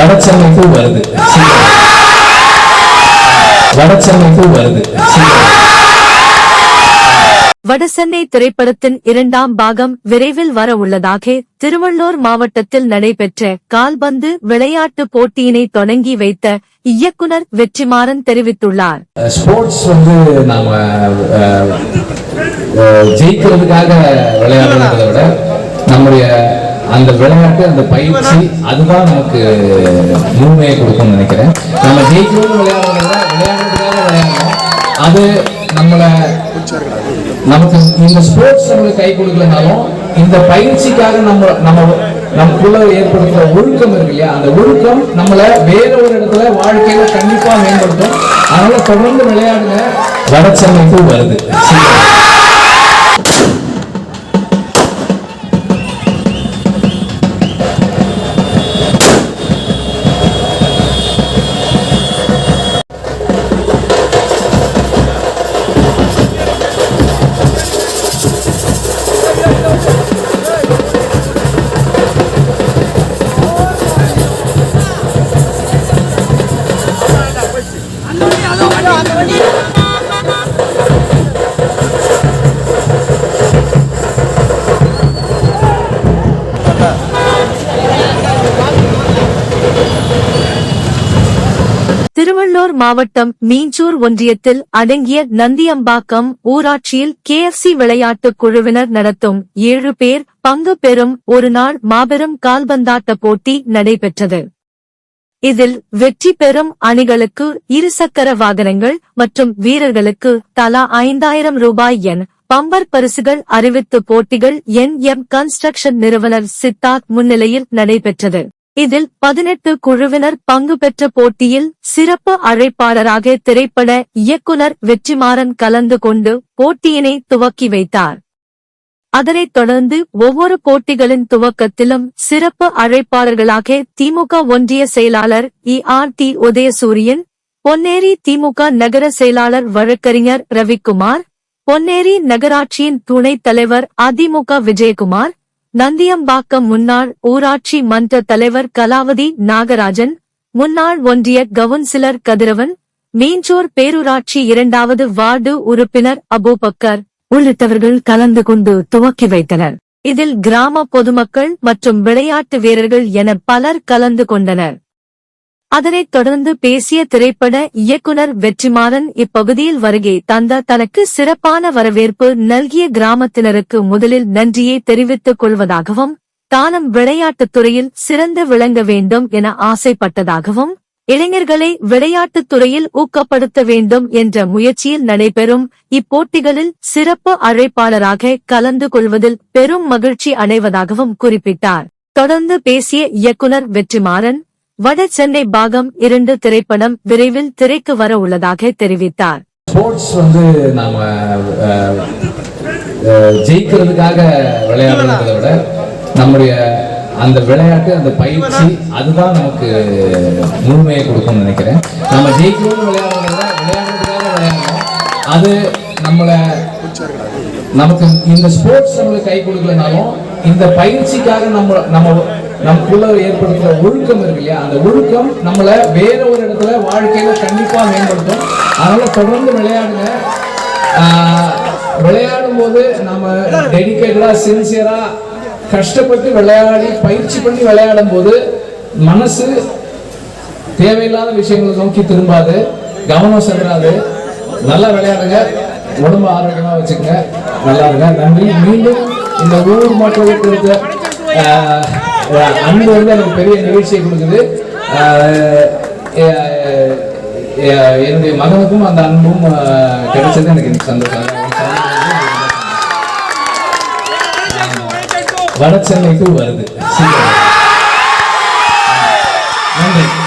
வடசென்னைக்கு வருது. வடசென்னைக்கு வருது. வடசென்னை திரைப்படத்தின் இரண்டாம் பாகம் விரைவில் வர உள்ளதாக திருவள்ளூர் மாவட்டத்தில் நடைபெற்ற கால்பந்து விளையாட்டு போட்டியினை தொடங்கி வைத்த இயக்குனர் வெற்றிமாறன் தெரிவித்துள்ளார். ஸ்போர்ட்ஸ் வந்து நாம ஜெயிக்கிறதுக்காக விளையாடுறதை விட அந்த விளையாட்டு அந்த பயிற்சி அதுதான் நமக்கு முழுமையை கொடுக்கும்னு நினைக்கிறேன். நம்ம ஜெயிக்கணும்னு விளையாடுறதை விளையாடுறதுக்காக விளையாடணும். அது நம்மளை நமக்கு இந்த ஸ்போர்ட்ஸ் நம்மளுக்கு கை கொடுக்கலனாலும் இந்த பயிற்சிக்காக நம்ம நம்ம நமக்குள்ள ஏற்படுத்துற ஒழுக்கம் இருக்கு இல்லையா? அந்த ஒழுக்கம் நம்மளை வேற ஒரு இடத்துல வாழ்க்கையில கண்டிப்பா மேம்படுத்தும். அதனால தொடர்ந்து விளையாடுங்க. வடசென்னைக்கு வருது. மாவட்டம் மீஞ்சூர் ஒன்றியத்தில் அடங்கிய நந்தியம்பாக்கம் ஊராட்சியில் கேஎஃப்சி விளையாட்டுக் குழுவினர் நடத்தும் ஏழு பேர் பங்கு பெறும் ஒருநாள் மாபெரும் கால்பந்தாட்ட போட்டி நடைபெற்றது. இதில் வெற்றி பெறும் அணிகளுக்கு இருசக்கர வாகனங்கள் மற்றும் வீரர்களுக்கு தலா ஐந்தாயிரம் ரூபாய் என் பம்பர் பரிசுகள் அறிவித்து போட்டிகள் என் எம் கன்ஸ்ட்ரக்ஷன் நிறுவனர் சித்தார்த் முன்னிலையில் நடைபெற்றது. இதில் பதினெட்டு குழுவினர் பங்கு பெற்ற போட்டியில் சிறப்பு அழைப்பாளராக திரைப்பட இயக்குனர் வெற்றிமாறன் கலந்து கொண்டு போட்டியினை துவக்கி வைத்தார். அதனைத் தொடர்ந்து ஒவ்வொரு போட்டிகளின் துவக்கத்திலும் சிறப்பு அழைப்பாளர்களாக திமுக ஒன்றிய செயலாளர் E. R. T. Udhayasooriyan Ponneri DMK நகர செயலாளர் வழக்கறிஞர் ரவிக்குமார் பொன்னேரி நகராட்சியின் துணைத் தலைவர் அதிமுக விஜயகுமார் நந்தியம்பாக்கம் முன்னாள் ஊராட்சி மன்ற தலைவர் கலாவதி நாகராஜன் முன்னாள் ஒன்றிய கவுன்சிலர் கதிரவன் மீஞ்சூர் பேரூராட்சி இரண்டாவது வார்டு உறுப்பினர் அபூபக்கர் உள்ளிட்டவர்கள் கலந்து கொண்டு துவக்கி வைத்தனர். இதில் கிராம பொதுமக்கள் மற்றும் விளையாட்டு வீரர்கள் என பலர் கலந்து கொண்டனர். அதனைத் தொடர்ந்து பேசிய திரைப்பட இயக்குனர் வெற்றிமாறன் இப்பகுதியில் வருகை தந்த தனக்கு சிறப்பான வரவேற்பு நல்கிய கிராமத்தினருக்கு முதலில் நன்றியை தெரிவித்துக் கொள்வதாகவும் தானும் விளையாட்டுத் துறையில் சிறந்து விளங்க வேண்டும் என ஆசைப்பட்டதாகவும் இளைஞர்களை விளையாட்டுத் துறையில் ஊக்கப்படுத்த வேண்டும் என்ற முயற்சியில் நடைபெறும் இப்போட்டிகளில் சிறப்பு அழைப்பாளராக கலந்து கொள்வதில் பெரும் மகிழ்ச்சி அடைவதாகவும் குறிப்பிட்டார். தொடர்ந்து பேசிய இயக்குனர் வெற்றிமாறன் வட சென்னை பாகம் இரண்டு திரைப்படம் விரைவில் திரைக்கு வர உள்ளதாக தெரிவித்தார். ஸ்போர்ட்ஸ் வந்து நாம ஜெயிக்கிறதுக்காக விளையாடுறதை விட நம்முடைய அந்த விளையாட்டு அந்த பயிற்சி அதுதான் நமக்கு முழுமையை கொடுக்கும்னு நினைக்கிறேன். நம்ம ஜெயிக்கணும்னு விளையாடுறதை விளையாடுறதுக்காக விளையாடணும் அது நம்மளை நமக்கு இந்த ஸ்போர்ட்ஸ் நம்மளுக்கு கை கொடுக்கலனாலும் இந்த பயிற்சிக்காக நம்ம நம்ம நமக்குள்ள ஏற்படுத்துற ஒழுக்கம் இருக்கு இல்லையா? அந்த ஒழுக்கம் நம்மளை வேற ஒரு இடத்துல வாழ்க்கையில கண்டிப்பா மேம்படுத்தும். அதனால தொடர்ந்து விளையாடுங்க. விளையாடும் போது நம்ம டெடிக்கேட்டடா சின்சியரா கஷ்டப்பட்டு விளையாடி பயிற்சி பண்ணி விளையாடும் போது மனசு தேவையில்லாத விஷயங்களை நோக்கி திரும்பாது. கவனம் செலுறாது நல்லா விளையாடுங்க. உடம்பு ஆரோக்கியமா வச்சுக்கோங்க. நல்லா இருங்க. நன்றி. மீண்டும் இந்த ஊர் மக்களுக்கு இருக்க அன்பு வந்து எனக்கு பெரிய நிகழ்ச்சியை கொடுக்குது. என்னுடைய மகனுக்கும் அந்த அன்பும் கிடைச்சது எனக்கு சந்தோஷம். வட சென்னைக்கு வருது. நன்றி.